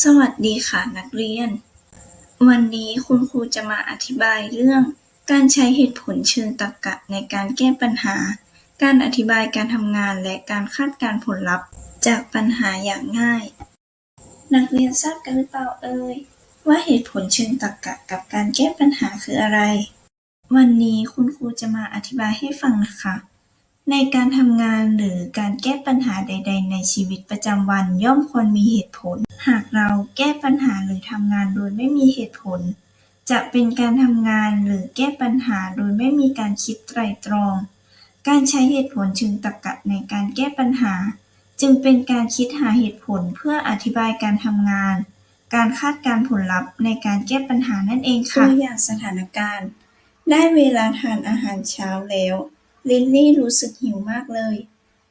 สวัสดีค่ะนักเรียน วันนี้คุณครูจะมาอธิบายเรื่อง การใช้เหตุผลเชิงตรรกะในการแก้ปัญหา การอธิบายการทำงานและการคาดการผลลัพธ์จากปัญหาอย่างง่าย นักเรียนทราบกันหรือเปล่าเอ่ยว่าเหตุผลเชิงตรรกะกับการแก้ปัญหาคืออะไร วันนี้คุณครูจะมาอธิบายให้ฟังนะคะ ในการทำงานหรือการแก้ปัญหาใด ๆ ในชีวิตประจำวันย่อมควรมีเหตุผล หากเราแก้ปัญหาหรือทำงานโดยไม่มีเหตุผล จะเป็นการทำงานหรือแก้ปัญหาโดยไม่มีการคิดไตร่ตรอง การใช้เหตุผลเชิงตรรกะในการแก้ปัญหา จึงเป็นการคิดหาเหตุผลเพื่ออธิบายการทำงาน การคาดการผลลัพธ์ในการแก้ปัญหานั่นเองค่ะตัวอย่างสถานการณ์ ได้เวลาทานอาหารเช้าแล้ว ลิลลี่รู้สึกหิวมากเลย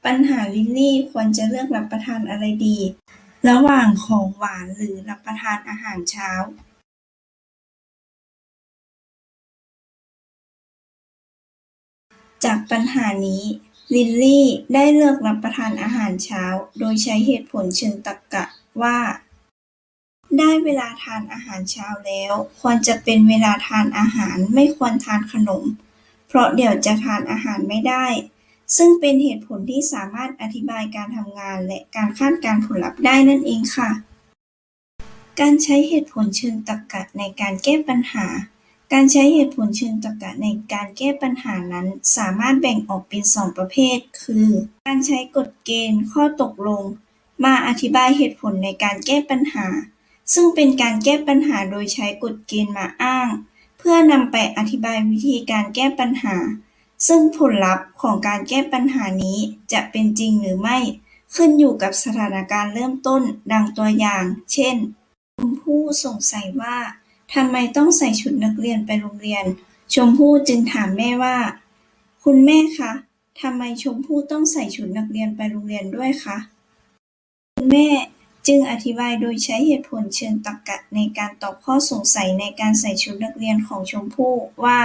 ปัญหาลิลลี่ควรจะเลือกรับประทานอะไรดี ระหว่างของหวานหรือรับประทานอาหารเช้าจากปัญหานี้ ลิลลี่ได้เลือกรับประทานอาหารเช้า โดยใช้เหตุผลเชิงตรรกะว่า ได้เวลาทานอาหารเช้าแล้ว ควรจะเป็นเวลาทานอาหารไม่ควรทานขนม เพราะเดี๋ยวจะทานอาหารไม่ได้ ซึ่งเป็นเหตุผลที่สามารถอธิบายการทำงานและการคาดการผลลัพธ์ได้นั่นเองค่ะ การใช้เหตุผลเชิงตรรกะในการแก้ปัญหา การใช้เหตุผลเชิงตรรกะในการแก้ปัญหานั้น สามารถแบ่งออกเป็นสองประเภท คือ การใช้กฎเกณฑ์ข้อตกลง มาอธิบายเหตุผลในการแก้ปัญหา ซึ่งเป็นการแก้ปัญหาโดยใช้กฎเกณฑ์มาอ้าง เพื่อนำไปอธิบายวิธีการแก้ปัญหา ซึ่งผลลัพธ์ของการแก้ปัญหานี้จะเป็นจริงหรือไม่ ขึ้นอยู่กับสถานการณ์เริ่มต้นดังตัวอย่าง เช่น ชมพู่สงสัยว่าทำไมต้องใส่ชุดนักเรียนไปโรงเรียน ชมพู่จึงถามแม่ว่า คุณแม่คะทำไมชมพู่ต้องใส่ชุดนักเรียนไปโรงเรียนด้วยคะ คุณแม่ จึงอธิบายโดยใช้เหตุผลเชิงตรรกะในการตอบข้อสงสัยในการใส่ชุดนักเรียนของชมพู่ว่า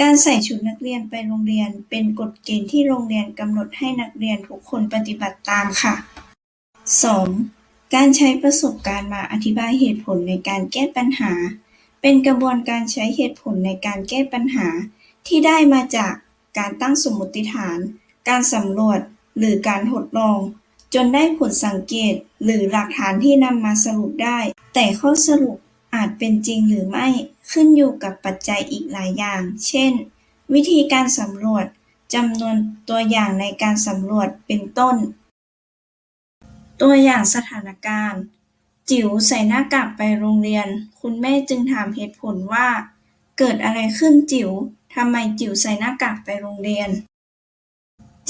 การใส่ชุดนักเรียนไปโรงเรียนเป็นกฎเกณฑ์ที่โรงเรียนกำหนดให้นักเรียนทุกคนปฏิบัติตามค่ะ 2. การใช้ประสบการณ์มาอธิบายเหตุผลในการแก้ปัญหา เป็นกระบวนการใช้เหตุผลในการแก้ปัญหา ที่ได้มาจากการตั้งสมมติฐาน การสำรวจ หรือการทดลอง จนได้ผลสังเกตหรือหลักฐานที่นำมาสรุปได้ แต่ข้อสรุปอาจเป็นจริงหรือไม่ขึ้นอยู่กับปัจจัยอีกหลายอย่าง เช่น วิธีการสำรวจจำนวนตัวอย่างในการสำรวจเป็นต้น ตัวอย่างสถานการณ์ จิ๋วใส่หน้ากากไปโรงเรียน คุณแม่จึงถามเหตุผลว่า เกิดอะไรขึ้นจิ๋วทำไมจิ๋วใส่หน้ากากไปโรงเรียน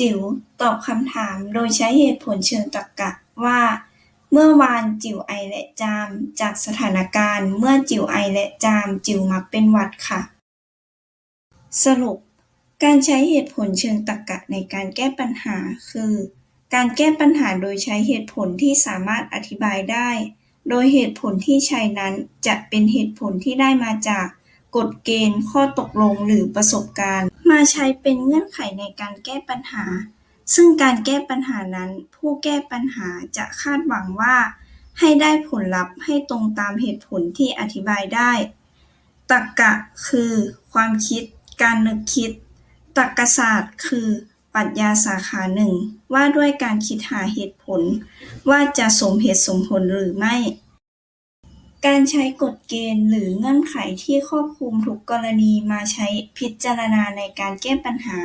จิ๋วตอบคำถามโดยใช้เหตุผลเชิงตรรกะว่า เมื่อวานจิ๋วไอและจาม จากสถานการณ์เมื่อจิ๋วไอและจาม จิ๋วมักเป็นหวัดค่ะ สรุป การใช้เหตุผลเชิงตรรกะในการแก้ปัญหาคือ การแก้ปัญหาโดยใช้เหตุผลที่สามารถอธิบายได้ โดยเหตุผลที่ใช้นั้นจะเป็นเหตุผลที่ได้มาจากกฎเกณฑ์ข้อตกลงหรือประสบการณ์ มาใช้เป็นเงื่อนไขในการแก้ปัญหา ซึ่งการแก้ปัญหานั้น ผู้แก้ปัญหาจะคาดหวังว่า ให้ได้ผลลัพธ์ให้ตรงตามเหตุผลที่อธิบายได้ ตรรกะคือ ความคิด การนึกคิด ตรรกศาสตร์ คือปรัชญาสาขาหนึ่งว่าด้วยการคิดหาเหตุผล ว่าจะสมเหตุสมผลหรือไม่ การใช้กฎเกณฑ์หรือเงื่อนไขที่ครอบคลุมทุกกรณีมาใช้พิจารณาในการแก้ปัญหา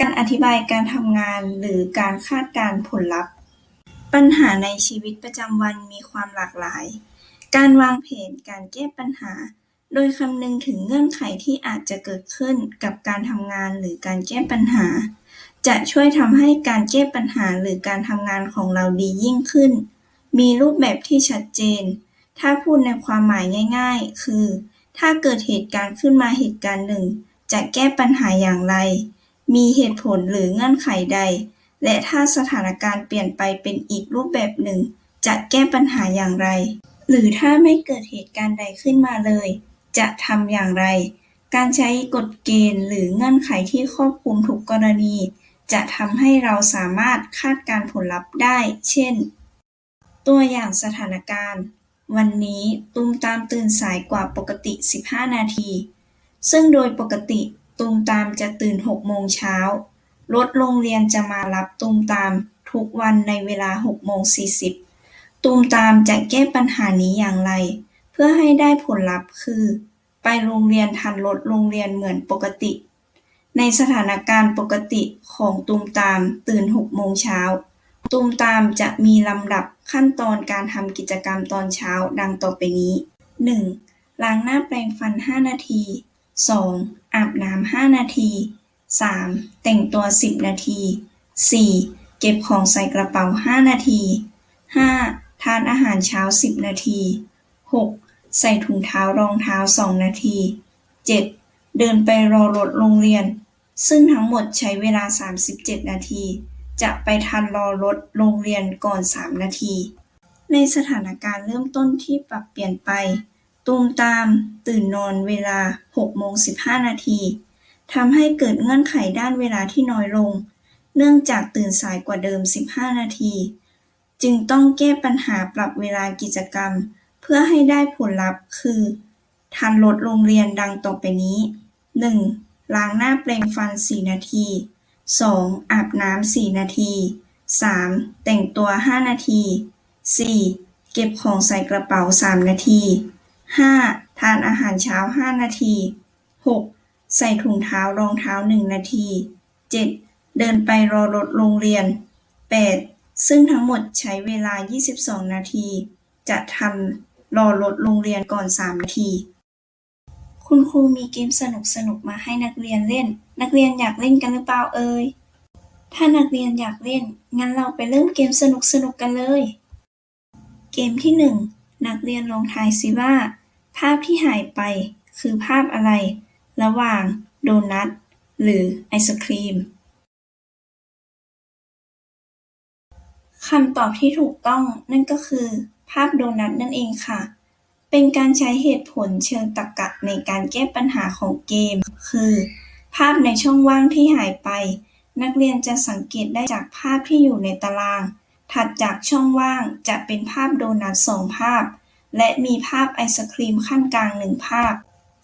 การอธิบายการทำงานหรือการคาดการณ์ผลลัพธ์ ปัญหาในชีวิตประจำวันมีความหลากหลาย การวางแผนการแก้ปัญหา โดยคำนึงถึงเงื่อนไขที่อาจจะเกิดขึ้นกับการทำงานหรือการแก้ปัญหา จะช่วยทำให้การแก้ปัญหาหรือการทำงานของเราดียิ่งขึ้น มีรูปแบบที่ชัดเจน ถ้าพูดในความหมายง่าย ๆ คือ ถ้าเกิดเหตุการณ์ขึ้นมาเหตุการณ์หนึ่ง จะแก้ปัญหาอย่างไร มีเหตุผลหรือเงื่อนไขใด และถ้าสถานการณ์เปลี่ยนไปเป็นอีกรูปแบบหนึ่ง จะแก้ปัญหาอย่างไร หรือถ้าไม่เกิดเหตุการณ์ใดขึ้นมาเลย จะทำอย่างไร การใช้กฎเกณฑ์หรือเงื่อนไขที่ครอบคลุมทุกกรณี จะทำให้เราสามารถคาดการผลลัพธ์ได้ เช่น ตัวอย่างสถานการณ์ วันนี้ตูมตามตื่นสายกว่าปกติ 15 นาที ซึ่งโดยปกติตูมตามจะตื่น 6 โมงเช้ารถโรงเรียนจะมารับตูมตามทุกวันในเวลา 6 โมง 40 ตูมตามจะแก้ปัญหานี้อย่างไร เพื่อให้ได้ผลลัพธ์คือ ไปโรงเรียนทันรถโรงเรียนเหมือนปกติ ในสถานการณ์ปกติของตูมตามตื่น 6 โมงเช้า ตูมตามจะมีลำดับขั้นตอนการทำกิจกรรมตอนเช้าดังต่อไปนี้ 1. ล้างหน้าแปรงฟัน 5 นาที 2. อาบน้ำ 5 นาที 3. แต่งตัว 10 นาที 4. เก็บของใส่กระเป๋า 5 นาที 5. ทานอาหารเช้า 10 นาที 6. ใส่ถุงเท้ารองเท้า 2 นาที 7. เดินไปรอรถโรงเรียน ซึ่งทั้งหมดใช้เวลา 37 นาที จะไปทันรอรถโรงเรียนก่อน3นาที ในสถานการณ์เริ่มต้นที่ปรับเปลี่ยนไป ตูมตามตื่นนอนเวลา6โมง15 นาทีทำให้เกิดเงื่อนไขด้านเวลาที่น้อยลง เนื่องจากตื่นสายกว่าเดิม 15 นาที จึงต้องแก้ปัญหาปรับเวลากิจกรรม เพื่อให้ได้ผลลัพธ์คือ ทันรถโรงเรียนดังต่อไปนี้ 1. ล้างหน้าแปรงฟัน 4 นาที 2. อาบน้ำ4นาที 3. แต่งตัว5นาที 4. เก็บของใส่กระเป๋า3นาที 5. ทานอาหารเช้า5นาที 6. ใส่ถุงเท้ารองเท้า1นาที 7. เดินไปรอรถโรงเรียน 8. ซึ่งทั้งหมดใช้เวลา 22 นาที จะทำรอรถโรงเรียนก่อน 3 นาที คุณครูมีเกมสนุกๆ มาให้นักเรียนเล่น นักเรียนอยากเล่นกันหรือเปล่าเอ่ย ถ้านักเรียนอยากเล่น งั้นเราไปเริ่มเกมสนุกๆกันเลย เกมที่ 1 นักเรียนลองทายสิว่า ภาพที่หายไปคือภาพอะไร ระหว่าง โดนัท หรือไอศครีมคำตอบที่ถูกต้องนั่นก็คือ ภาพโดนัทนั่นเองค่ะ เป็นการใช้เหตุผลเชิงตรรกะในการแก้ปัญหาของเกม คือ ภาพในช่องว่างที่หายไป นักเรียนจะสังเกตได้จากภาพที่อยู่ในตาราง ถัดจากช่องว่างจะเป็นภาพโดนัทสองภาพ และมีภาพไอศครีมขั้นกลางหนึ่งภาพ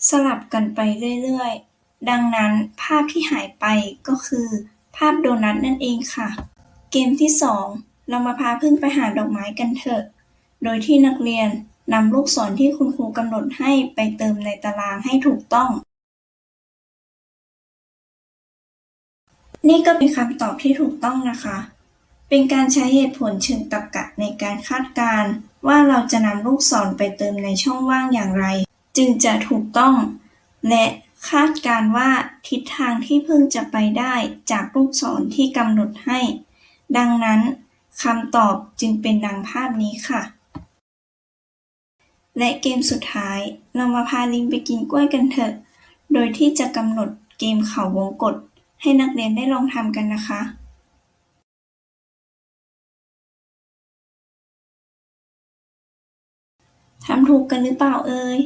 สลับกันไปเรื่อยๆ ดังนั้นภาพที่หายไปก็คือ ภาพโดนัทนั่นเองค่ะ เกมที่ 2 เรามาพาพึ่งไปหาดอกไม้กันเถอะ โดยที่นักเรียนนำลูกศรที่คุณครูกำหนดให้ไปเติมในตารางให้ถูกต้อง นี่ก็เป็นคำตอบที่ถูกต้องนะคะ เป็นการใช้เหตุผลเชิงตรรกะในการคาดการณ์ว่าเราจะนำลูกศรไปเติมในช่องว่างอย่างไร จึงจะถูกต้อง และคาดการณ์ว่าทิศทางที่พึ่งจะไปได้จากลูกศรที่กำหนดให้ ดังนั้นคำตอบจึงเป็นดังภาพนี้ค่ะ และเกมสุดท้าย เรามาพาลิงไปกินกล้วยกันเถอะ โดยที่จะกำหนดเกมเขาวงกต ให้นักเรียนได้ลองทำกันนะคะทำถูกกันหรือเปล่าเอ่ย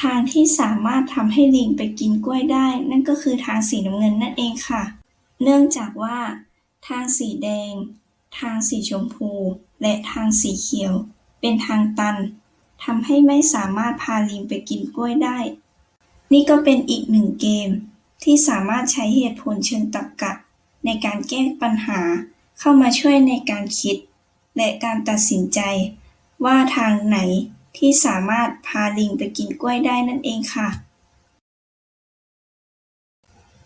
ทางที่สามารถทำให้ลิงไปกินกล้วยได้ นั่นก็คือทางสีน้ำเงินนั่นเองค่ะ เนื่องจากว่า ทางสีแดง ทางสีชมพู และทางสีเขียว เป็นทางตันทำให้ไม่สามารถพาลิงไปกินกล้วยได้ นี่ก็เป็นอีกหนึ่งเกม ที่สามารถใช้เหตุผลเชิงตรรกะ ในการแก้ปัญหา เข้ามาช่วยในการคิด และการตัดสินใจ ว่าทางไหนที่สามารถพาลิงไปกินกล้วยได้นั่นเองค่ะ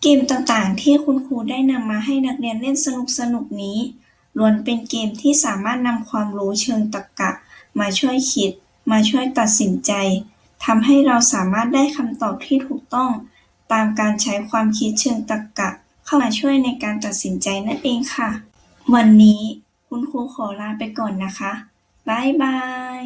เกมต่างๆ ที่คุณครูได้นำมาให้นักเรียนเล่นสนุกๆนี้ล้วนเป็นเกมที่สามารถนำความรู้เชิงตรรกะ มาช่วยคิด มาช่วยตัดสินใจทำให้เราสามารถได้คำตอบที่ถูกต้อง ตามการใช้ความคิดเชิงตรรกะ เข้ามาช่วยในการตัดสินใจนั่นเองค่ะ วันนี้คุณครูขอลาไปก่อนนะคะ บ๊ายบาย